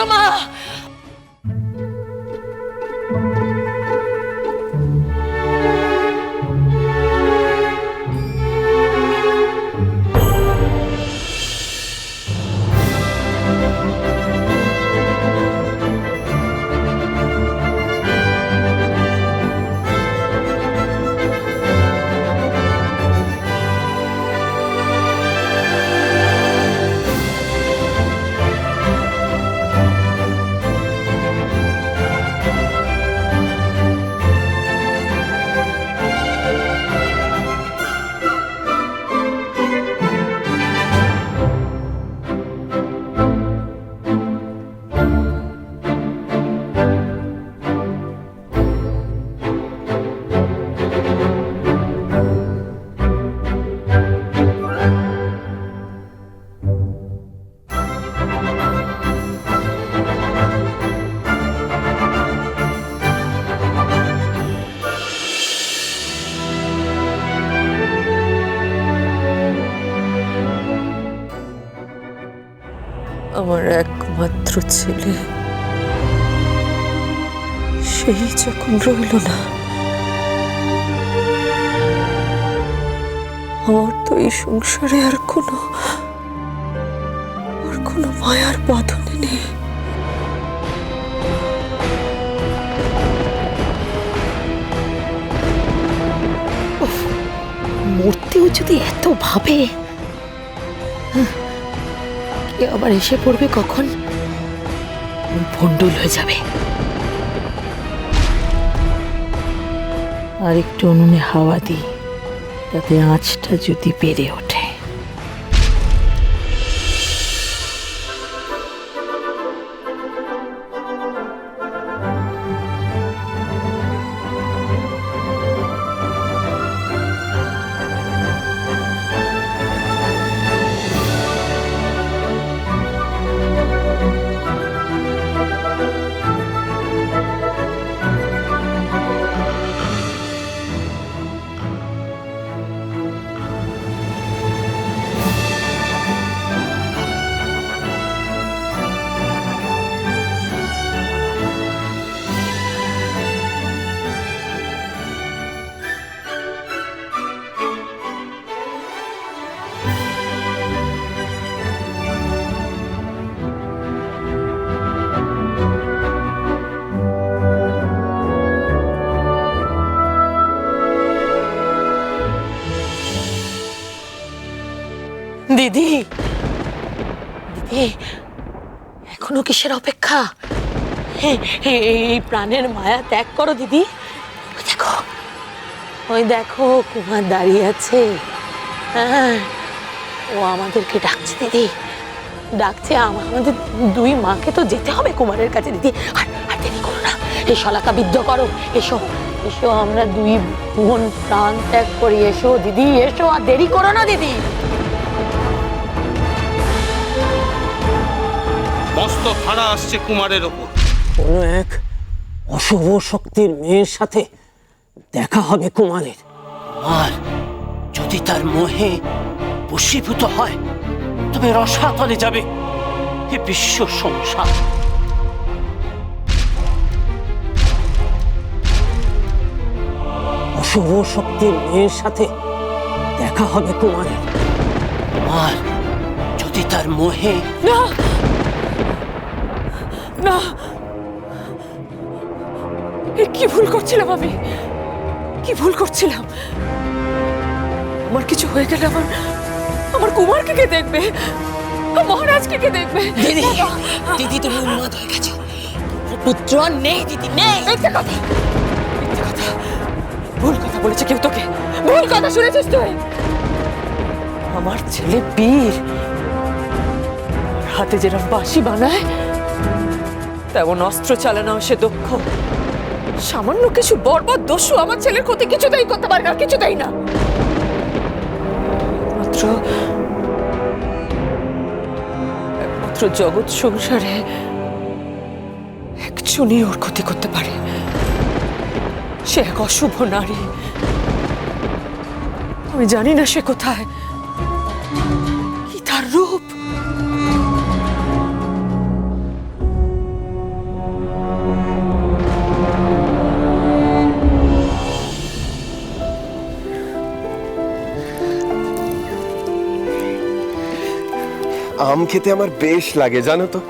আমার কাছে ছেলে। সেই যখন রইল না, আমার তো এই সংসারে আর কোনো আর কোনো মায়ার বাঁধনে নেই। মূর্তিও যদি এত ভাবে আবার এসে পড়বে কখন? ভণ্ডুল হয়ে যাবে। আর একটু উনুনে হাওয়া দিই তাতে আঁচটা যদি বেড়ে ওঠে। দিদি। দিদি, এখনও কিসের অপেক্ষা? এই প্রাণের মায়া ত্যাগ করো দিদি। দেখো, ওই দেখো, কুমার দাঁড়িয়ে আছে। হ্যাঁ ও আমাদেরকে ডাকছে দিদি। ডাকছে আম- আমাদের দুই মাকে তো যেতে হবে কুমারের কাছে দিদি। আর আর দেরি করো না, এই শলাকা বিদ্ধ করো। এসো এসো, আমরা দুই বোন প্রাণ ত্যাগ করি, এসো দিদি, এসো, আর দেরি করো না দিদি। মস্ত ভাড়া আসছে কুমারের ওপর। কোনো এক অশুভ শক্তির মেয়ের সাথে দেখা হবে কুমারের। আর যদি তার মোহে বশীভূত হয় তবে রসাতলে যাবে এ বিশ্ব সংসার। অশুভ শক্তির মেয়ের সাথে দেখা হবে কুমারের। আর যদি তার মোহে না! না। কি ভুল করছিলাম আমি? কি ভুল করছিলাম? আমার কিছু হয়ে গেলে আমার আমার কুমারকে কে দেখবে? মহারাজকে কে দেখবে? দিদি দিদি তুমি উন্মাদ হয়ে গেছো। পুত্র নেই দিদি নেই। মিথ্যে কথা। মিথ্যে কথা। ভুল কথা বলেছে কেউ তোকে। ভুল কথা শুনেছিস তুই? আমার ছেলে বীর হাতে যেরকম বাঁশি বানায় তেমন অস্ত্র চালানো সে দক্ষ সামান্য কিছু বর্বর দস্যু আমার ছেলের ক্ষতি কিছুতেই করতে পারে না কিছুতেই না। মাত্র একমাত্র জগৎ সংসারে একজনই ওর ক্ষতি করতে পারে। সে এক অশুভ নারী। আমি জানি না সে কোথায়। আম খেতে আমার বেশ লাগে জানো তো?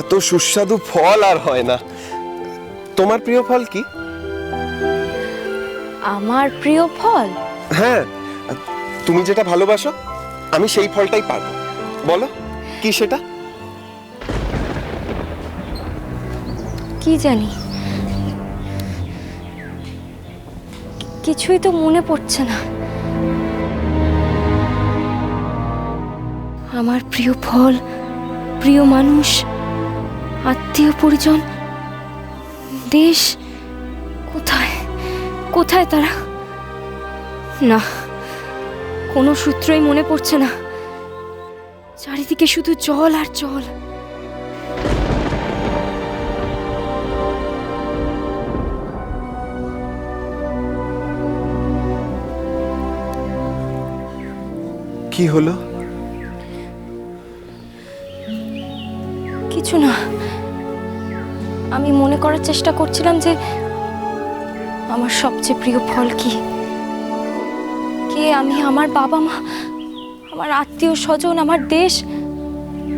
এত সুস্বাদু ফল আর হয় না। তোমার প্রিয় ফল কি? আমার প্রিয় ফল? হ্যাঁ তুমি যেটা ভালোবাসো আমি সেই ফলটাই পারব। বলো কি সেটা? কি জানি। কিছুই তো মনে পড়ছে না। আমার প্রিয় ফল, প্রিয় মানুষ, আত্মীয় পরিজন, দেশ, কোথায় কোথায় তারা? না, কোনো সূত্রই মনে পড়ছে না। চারিদিকে শুধু জল আর জল। কি হলো? কিছু না। আমি মনে করার চেষ্টা করছিলাম যে আমার সবচেয়ে প্রিয় ফল কি। কে আমি, আমার বাবা মা, আমার আত্মীয় স্বজন, আমার দেশ,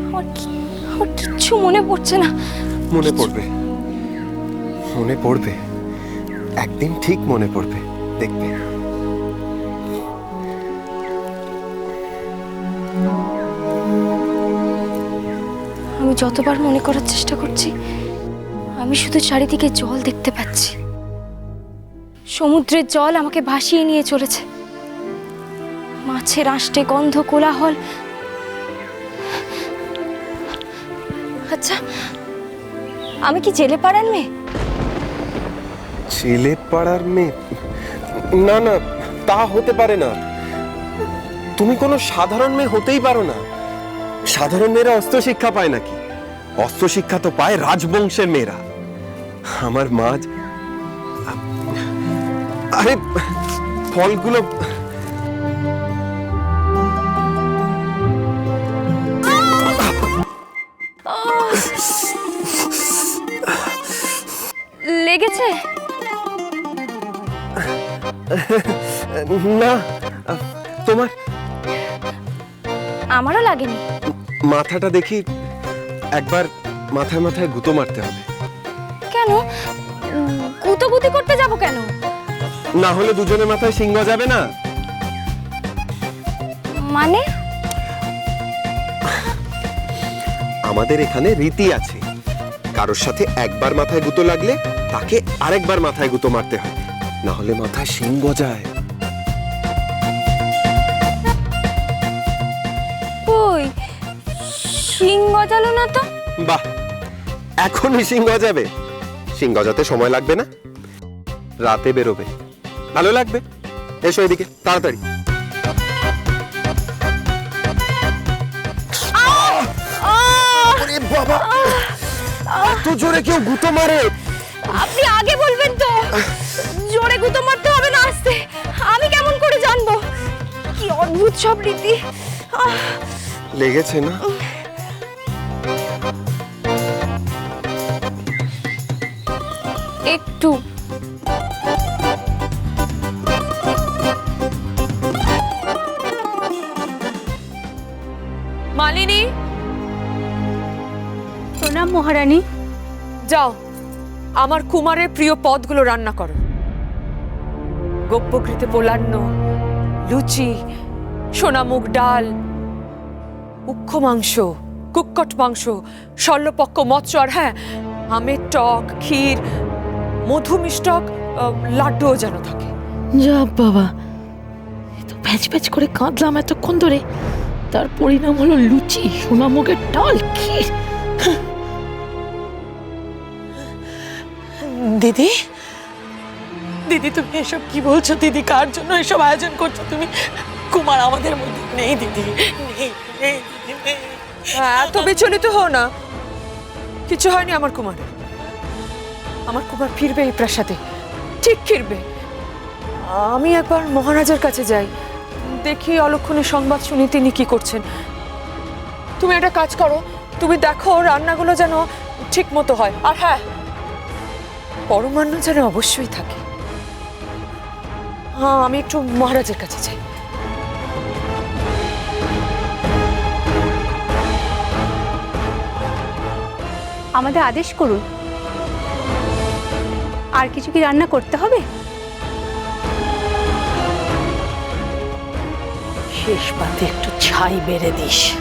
আমার কিচ্ছু মনে পড়ছে না। মনে পড়বে। মনে পড়বে। একদিন ঠিক মনে পড়বে। দেখবে। আমি যতবার মনে করার চেষ্টা করছি, আমি শুধু চারিদিকে জল দেখতে পাচ্ছি। সমুদ্রের জল আমাকে ভাসিয়ে নিয়ে চলেছে। মাছের আষ্টে গন্ধ কোলাহল। আচ্ছা আমি কি জেলে পাড়ার মেয়ে? জেলে পাড়ার মেয়ে? না না, তা হতে পারে না। তুমি কোনো সাধারণ মেয়ে হতেই পারো না। সাধারণ মেয়েরা অস্ত্র শিক্ষা পায় নাকি? অস্ত্র শিক্ষা তো পায় রাজবংশের মেয়েরা। আমার মা আরে ফলগুলো লেগেছে? না তোমার আমারও লাগেনি। মাথাটা দেখি একবার মাথায় মাথায় গুঁতো মারতে হবে। কেন? উম, গুতোগুতি করতে যাব কেন? না হলে দুজনের মাথায় সিংহ যাবে না। মানে? আমাদের এখানে রীতি আছে। কারোর সাথে একবার মাথায় গুঁতো লাগলে তাকে আরেকবার মাথায় গুঁতো মারতে হয়। না হলে মাথায় সিংহ যায় শিং গজালো না তো? বাহ এখনই সিংহ যাবে সিংহ যাতে সময় লাগবে না? রাতে বেরোবে। ভালো লাগবে। এসো এদিকে তাড়াতাড়ি। বাবা! এত জোরে কেউ গুঁতো মারে। আপনি আগে বলবেন তো। জোরে গুতো মারতে হবে না আসতে। আমি কেমন করে জানব? কি অদ্ভুত সব রীতি। লেগেছে না? একটু। মালিনী? প্রণাম মহারানী। যাও আমার কুমারের প্রিয় পদগুলো রান্না করো। গপ্পকৃতে পোলান্ন লুচি সোনামুগ ডাল উক্ষ মাংস কুক্কট মাংস শল্যপক্ক মৎস্য আর হ্যাঁ আমের টক ক্ষীর মধু মিষ্টক লাড্ডুও যেন থাকে। যা বাবা এ তো প্যাচ প্যাচ করে কাঁদলাম এতক্ষণ ধরে। তার পরিণাম হলো লুচি সোনামুগের ডাল ক্ষীর। দিদি? দিদি তুমি এসব কি বলছো? দিদি কার জন্য এসব আয়োজন করছ তুমি? কুমার আমাদের মধ্যে নেই দিদি। নেই নেই দিদি নেই। এত বিচলিত হও না। কিছু হয়নি আমার কুমারের। আমার কুমার ফিরবে এই প্রাসাদে। ঠিক ফিরবে। আমি একবার মহারাজার কাছে যাই। দেখি অলক্ষণে সংবাদ শুনি তিনি কি করছেন। তুমি একটা কাজ করো। তুমি দেখো রান্নাগুলো যেন ঠিক মতো হয়। আর হ্যাঁ পরমান্ন যেন অবশ্যই থাকে। হ্যাঁ আমি একটু মহারাজের কাছে যাই। আমাদের আদেশ করুন। আর কিছু কি রান্না করতে হবে? শেষ পাতে একটু ছাই বেড়ে দিস।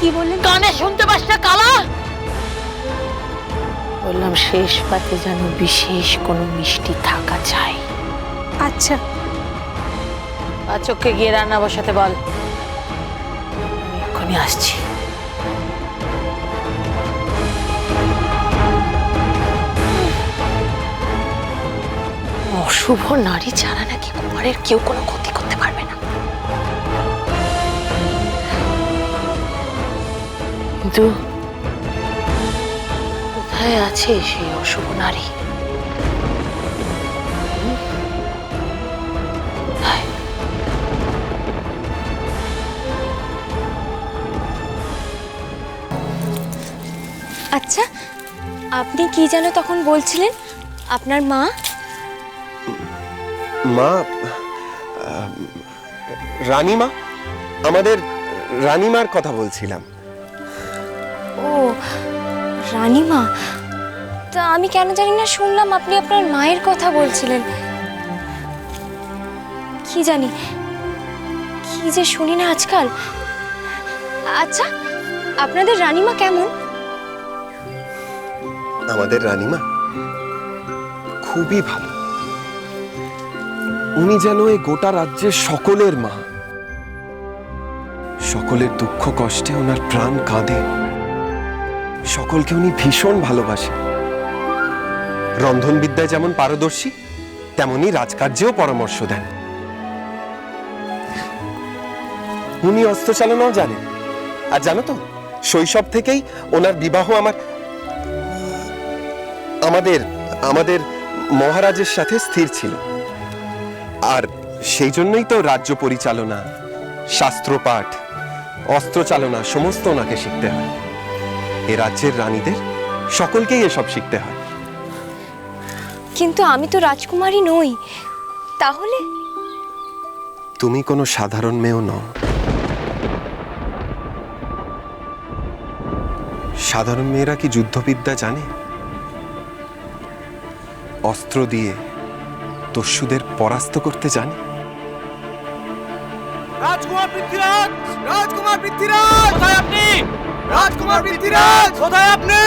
কি বললেন? কানে শুনতে পাস না কালা? বললাম শেষ পাতে যেন বিশেষ কোনো মিষ্টি থাকা চাই। আচ্ছা। পাচককে গিয়ে রান্না বসাতে বল। আমি এক্ষুনি আসছি। অশুভ নারী ছাড়া নাকি কুমারের কেউ কোনো ক্ষতি করতে পারবে না। কিন্তু কোথায় আছে সেই অশুভ নারী? আচ্ছা আপনি কি যেন তখন বলছিলেন? আপনার মা? মা রানীমা? আমাদের রানীমার কথা বলছিলাম। ও রানীমা? তা আমি কেন জানি না শুনলাম আপনি আপনার মায়ের কথা বলছিলেন। কি জানি কি যে শুনি না আজকাল। আচ্ছা আপনাদের রানীমা কেমন? আমাদের রানীমা খুবই ভালো। উনি যেন এই গোটা রাজ্যের সকলের মা। সকলের দুঃখ কষ্টে ওনার প্রাণ কাঁদে। সকলকে উনি ভীষণ ভালোবাসেন। রন্ধনবিদ্যায় যেমন পারদর্শী, তেমনি রাজকার্যেও পরামর্শ দেন। উনি অস্ত্র চালানোও জানেন। আর জানো তো, শৈশব থেকেই ওনার বিবাহ আমার, আমাদের আমাদের মহারাজের সাথে স্থির ছিল। আর সেই জন্যই তো রাজ্য পরিচালনা শাস্ত্রপাঠ অস্ত্র চালনা সমস্ত ওনাকে শিখতে হয়। এ রাজ্যের রানীদের সকলকেই এসব শিখতে হয়। কিন্তু আমি তো রাজকুমারী নই তাহলে? তুমি কোনো সাধারণ মেয়েও নও। সাধারণ মেয়েরা কি যুদ্ধবিদ্যা জানে? অস্ত্র দিয়ে দস্যুদের পরাস্ত করতে জানে রাজকুমার পৃথ্বীরাজ! রাজকুমার পৃথ্বীরাজ! কোথায় আপনি? রাজকুমার পৃথ্বীরাজ! কোথায় আপনি?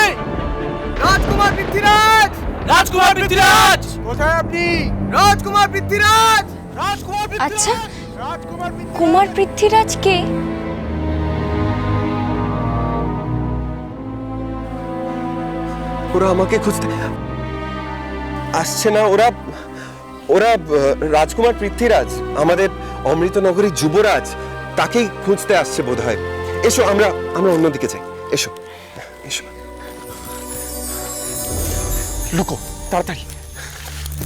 রাজকুমার পৃথ্বীরাজ! রাজকুমার পৃথ্বীরাজ! কোথায় আপনি? রাজকুমার পৃথ্বীরাজ! রাজকুমার আচ্ছা রাজকুমার কুমার পৃথ্বীরাজ কে? ওরা আমাকে খুঁজতে আসছে না ওরা ওরা রাজকুমার পৃথ্বীরাজ আমাদের অমৃতনগরীর যুবরাজ তাকেই খুঁজতে আসছে বোধ হয় এসো আমরা আমরা অন্যদিকে যাই। এসো। এসো। লুকো তাড়াতাড়ি।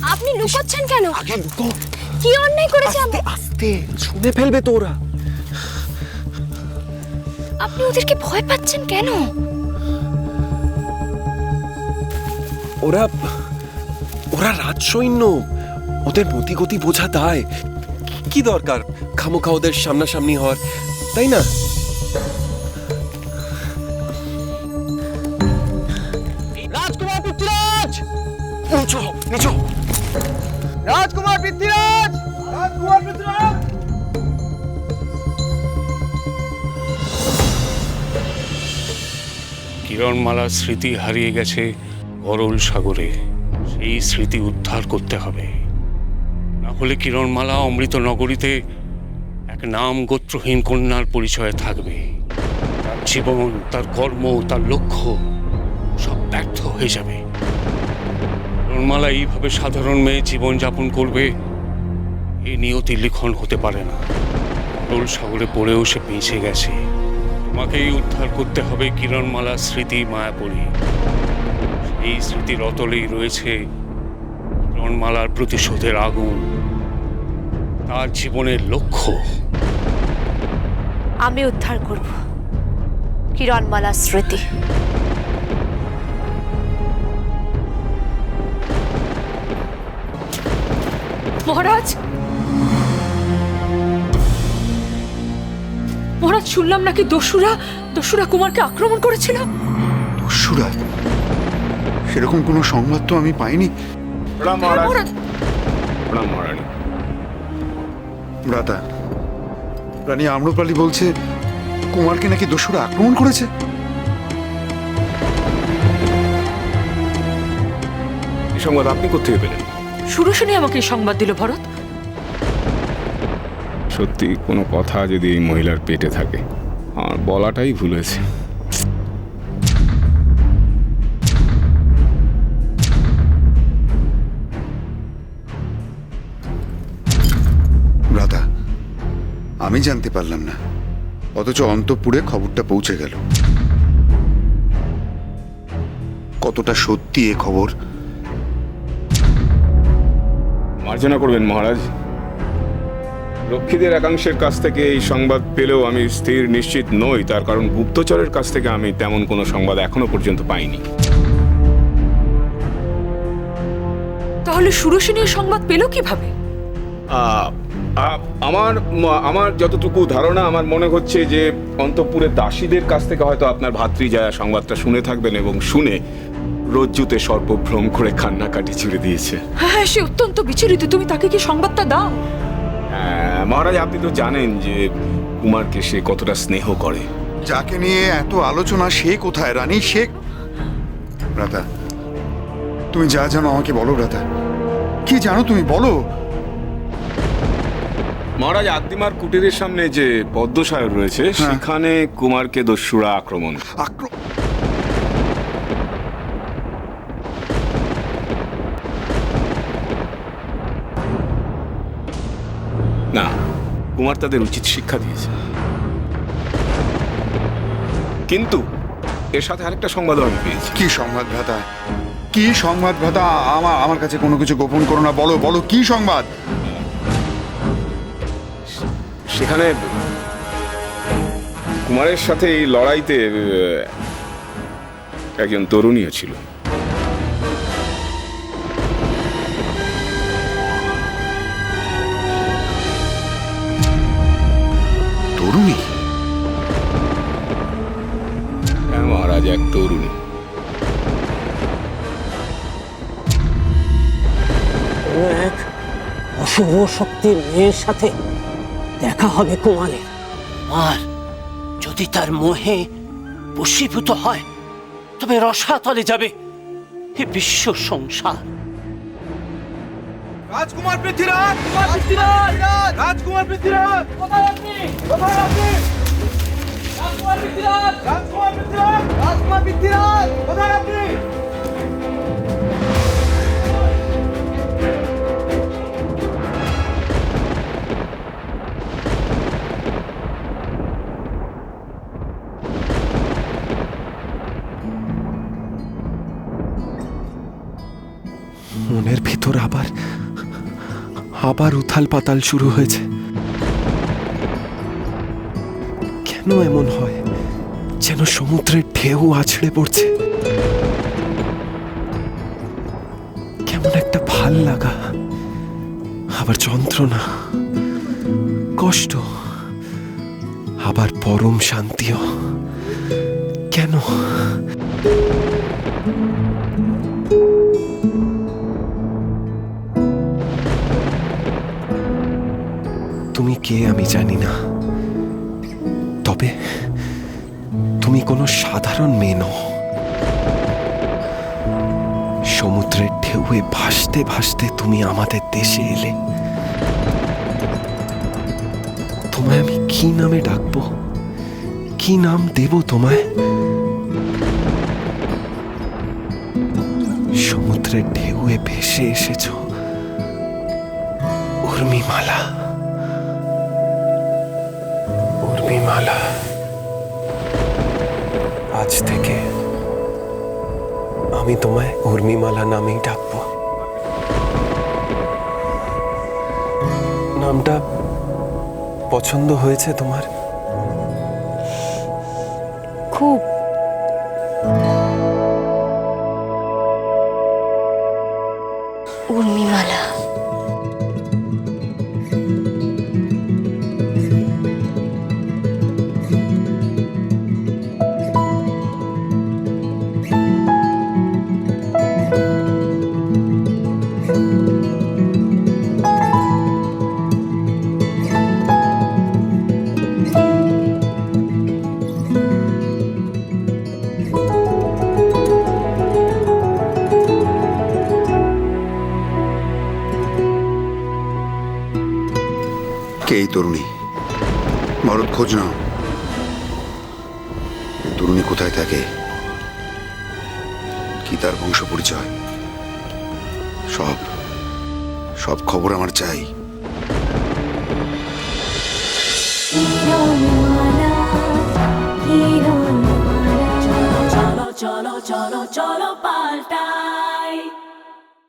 আপনি লুকোচ্ছেন কেন? আগে লুকো। কি অন্যায় করেছে আমি আস্তে আস্তে শুনে ফেলবে তো ওরা। আপনি ওদেরকে ভয় পাচ্ছেন কেন? ওরা ওরা রাজ সৈন্য ওদের মতি গতি বোঝা দায়। কি দরকার? খামোখা ওদের সামনাসামনি হওয়ার তাই না? রাজকুমার পৃথ্বীরাজ! নিচু হও, নিচু। রাজকুমার পৃথ্বীরাজ! রাজকুমার পৃথ্বীরাজ! কিরণমালার স্মৃতি হারিয়ে গেছে গরল সাগরে। সেই স্মৃতি উদ্ধার করতে হবে। না হলে কিরণমালা অমৃত নগরীতে এক নাম গোত্রহীন কন্যার পরিচয়ে থাকবে। তার জীবন, তার কর্ম, তার লক্ষ্য সব ব্যর্থ হয়ে যাবে। কিরণমালা এইভাবে সাধারণ মেয়ে জীবনযাপন করবে এই নিয়তি লিখন হতে পারে না। গরল সাগরে পড়েও সে বেঁচে গেছে। তোমাকেই উদ্ধার করতে হবে কিরণমালার স্মৃতি মায়াপুরী। এই স্মৃতির অতলেই রয়েছে কিরণমালার প্রতিশোধের আগুন। তার জীবনের লক্ষ্য। আমি উদ্ধার করব। কিরণমালা স্মৃতি। মহারাজ! মহারাজ শুনলাম নাকি দস্যুরা দস্যুরা কুমারকে আক্রমণ করেছিল? দস্যুরা? সেরকম কোনো সংবাদ তো আমি পাইনি। মহারাজ। ভ্রাতা রানী আম্রপালি বলছে কুমারকে নাকি দস্যুরা আক্রমণ করেছে। এই সংবাদ আপনি কোথেকে পেলেন? সুরসনী আমাকে এই সংবাদ দিল ভরত। সত্যি কোনো কথা যদি এই মহিলার পেটে থাকে আমার বলাটাই ভুল আমি জানতে পারলাম না। অথচ অন্তপুরে খবরটা পৌঁছে গেল। কতটা সত্যি এ খবর? মার্জনা করবেন মহারাজ। রক্ষীদের একাংশের কাছ থেকে এই সংবাদ পেলেও আমি স্থির নিশ্চিত নই। তার কারণ গুপ্তচরের কাছ থেকে আমি তেমন কোনো সংবাদ এখনও পর্যন্ত পাইনি। তাহলে সুরসনী সংবাদ পেল কীভাবে? আমার আমার যতটুকু ধারণা আমার মনে হচ্ছে যে অন্তপুরের দাসীদের কাছ থেকে হয়তো আপনার ভাতৃজায়া সংবাদটা শুনে থাকবেন এবং শুনে রজ্জুতে সর্বভ্রম করে কান্নাকাটি ছিঁড়ে দিয়েছে। হ্যাঁ হ্যাঁ সে অত্যন্ত বিচলিত। তুমি তাকে কি সংবাদটা দাও? হ্যাঁ, মহারাজ আপনি তো জানেন যে কুমারকে সে কতটা স্নেহ করে। যাকে নিয়ে এত আলোচনা সে কোথায়? রানী সে ভ্রাতা তুমি যা জানো আমাকে বলো ভ্রাতা কি জানো তুমি? বলো। মহারাজ আদ্দিমার কুটিরের সামনে যে পদ্মসায়র রয়েছে সেখানে কুমারকে দস্যুরা আক্রমণ। আক্রমণ না কুমার তাদের উচিত শিক্ষা দিয়েছে। কিন্তু এর সাথে আরেকটা সংবাদও আমি পেয়েছি। কি সংবাদ ভ্রাতা? কি সংবাদ ভ্রাতা? আমার আমার কাছে কোনো কিছু গোপন করো না বলো বলো কি সংবাদ? সেখানে কুমারের সাথে এই লড়াইতে একজন তরুণীও ছিল। তরুণী? হ্যাঁ মহারাজ এক তরুণী। এক অশুভ শক্তির মেয়ের সাথে দেখা হবে কুমারের আর যদি তার মোহে বশীভূত হয় তবে রসাতলে যাবে এ বিশ্ব সংসার। রাজকুমার পৃথ্বীরাজ! কুমার পৃথ্বীরাজ! রাজকুমার পৃথ্বীরাজ! কোথায় আপনি কোথায় আপনি রাজকুমার পৃথ্বীরাজ! রাজকুমার পৃথ্বীরাজ! রাজকুমার পৃথ্বীরাজ! কোথায় আপনি আবার উথাল পাতাল শুরু হয়েছে। কেন এমন হয়? যেন সমুদ্রের ঢেউ আছড়ে পড়ছে। কেমন একটা ভালো লাগা। আবার যন্ত্রণা। কষ্ট। আবার পরম শান্তিও। কেন? কে আমি জানি না। তবে তুমি কোনো সাধারণ মেয়ে নও। সমুদ্রের ঢেউয়ে ভাসতে ভাসতে তুমি আমাদের দেশে এলে। তোমায় আমি কি নামে ডাকবো? কি নাম দেব তোমায়? সমুদ্রের ঢেউয়ে ভেসে এসেছ উর্মিমালা। উর্মিমালা আজ থেকে আমি তোমায় উর্মিমালা নামেই ডাকবো। নামটা পছন্দ হয়েছে তোমার? তরুণী। ভরত খোঁজ নাও। তরুণী কোথায় থাকে? কি তার বংশ পরিচয় সব সব খবর আমার চাই। চলো চলো চলো চলো পাল্টা।